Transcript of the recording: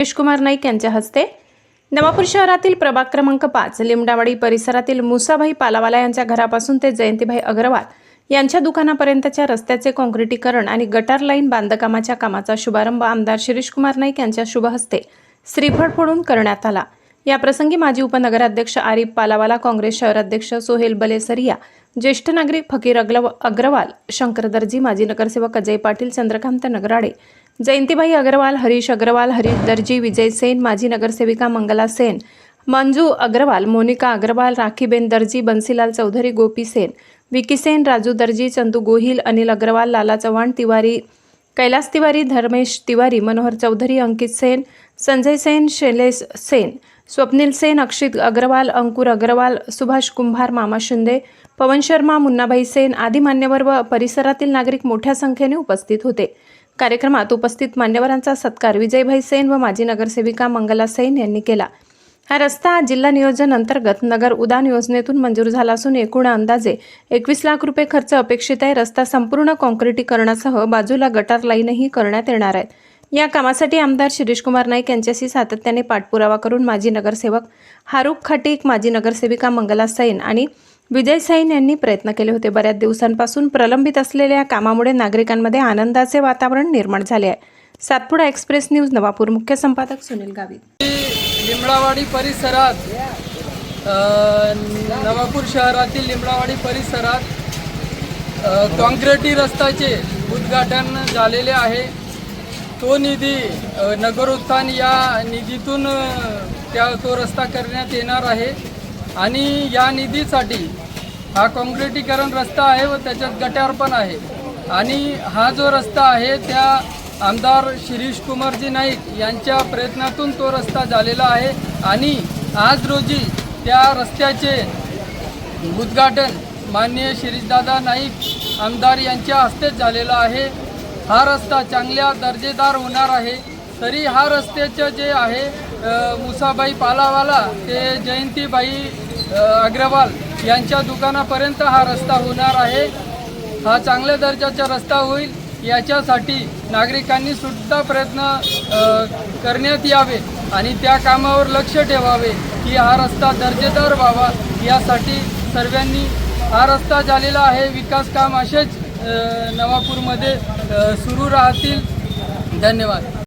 कुमार नाईक यांच्या हस्ते नवापूर शहरातील प्रभाग क्रमांक पाच लिमडावाडी परिसरातील मुसाभाई पालावाला यांच्या घरापासून ते जयंतीभाई अग्रवाल यांच्या दुकानापर्यंतच्या रस्त्याचे काँक्रिटीकरण आणि गटार लाईन बांधकामाच्या कामाचा शुभारंभ आमदार शिरीषकुमार नाईक यांच्या शुभहस्ते श्रीफळ फोडून करण्यात आला. याप्रसंगी माजी उपनगराध्यक्ष आरिफ पालावाला काँग्रेस शहराध्यक्ष सोहेल बलेसरिया ज्येष्ठ नागरिक फकीर अग्रवाल शंकर दर्जी माजी नगरसेवक अजय पाटील चंद्रकांत नगराडे जयंतीबाई अग्रवाल हरीश अग्रवाल हरीश दर्जी विजय सेन माजी नगरसेविका मंगला सेन मंजू अग्रवाल मोनिका अग्रवाल राखीबेन दर्जी बन्सीलाल चौधरी गोपी सेन विकी सेन राजू दर्जी चंदू गोहिल अनिल अग्रवाल लाला चव्हाण तिवारी कैलास तिवारी धर्मेश तिवारी मनोहर चौधरी अंकित सेन संजय सेन शैलेश सेन स्वप्नील सेन अक्षित अग्रवाल अंकुर अग्रवाल सुभाष कुंभार मामा शिंदे पवन शर्मा मुन्नाभाई सेन आदी मान्यवर व परिसरातील नागरिक मोठ्या संख्येने उपस्थित होते. कार्यक्रमात उपस्थित मान्यवरांचा सत्कार विजयभाई सेन व माजी नगरसेविका मंगला सेन यांनी केला. हा रस्ता जिल्हा नियोजन अंतर्गत नगर उदान योजनेतून मंजूर झाला असून एकूण अंदाजे एकवीस लाख रुपये खर्च अपेक्षित आहे. रस्ता संपूर्ण काँक्रिटीकरणासह बाजूला गटार लाईनही करण्यात येणार आहेत या कामासाठी आमदार शिरीषकुमार नाईक यांच्याशी सातत्याने पाठपुरावा करून माजी नगरसेवक हारुख खाटीक माजी नगरसेविका मंगला सैन आणि विजय सैन यांनी प्रयत्न केले होते. बऱ्याच दिवसांपासून प्रलंबित असलेल्या कामामुळे नागरिकांमध्ये आनंदाचे वातावरण निर्माण झाले आहे. Satpuda express news Navapur. मुख्य संपादक सुनील गावित. लिमडावाडी परिसरात अ, नवापूर शहरातील लिमडावाडी परिसरात अ, काँक्रिटी रस्त्याचे उद्घाटन झालेले आहे. तो निधी अ, या निधीतून अ, त्या तो रस्ता करण्यात येणार आहे. आणि या निधीसाठी हा काँक्रिटीकरण रस्ता आहे व त्याच्यात गटार पण आहे. आणि हा जो रस्ता आहे त्या आमदार शिरीष कुमारजी नाईक यांच्या प्रयत्नातून तो रस्ता झालेला आहे. आणि आज रोजी त्या रस्त्याचे उद्घाटन माननीय शिरीषदादा नाईक आमदार यांच्या हस्तेच झालेला आहे. हा रस्ता चांगल्या दर्जेदार होणार आहे. तरी हा रस्त्याचं जे आहे मुसाबाई पालावाला ते जयंतीबाई अग्रवाल यांच्या दुकानापर्यंत हा रस्ता होणार आहे. हा चांगल्या दर्जाचा रस्ता होईल याच्यासाठी नागरिकांनी सुद्धा प्रयत्न करण्यात यावे आणि त्या कामावर लक्ष ठेवावे की हा रस्ता दर्जेदार व्हावा. यासाठी सर्वांनी हा रस्ता झालेला आहे. विकास काम असेच नवापूरमध्ये सुरू राहतील. धन्यवाद.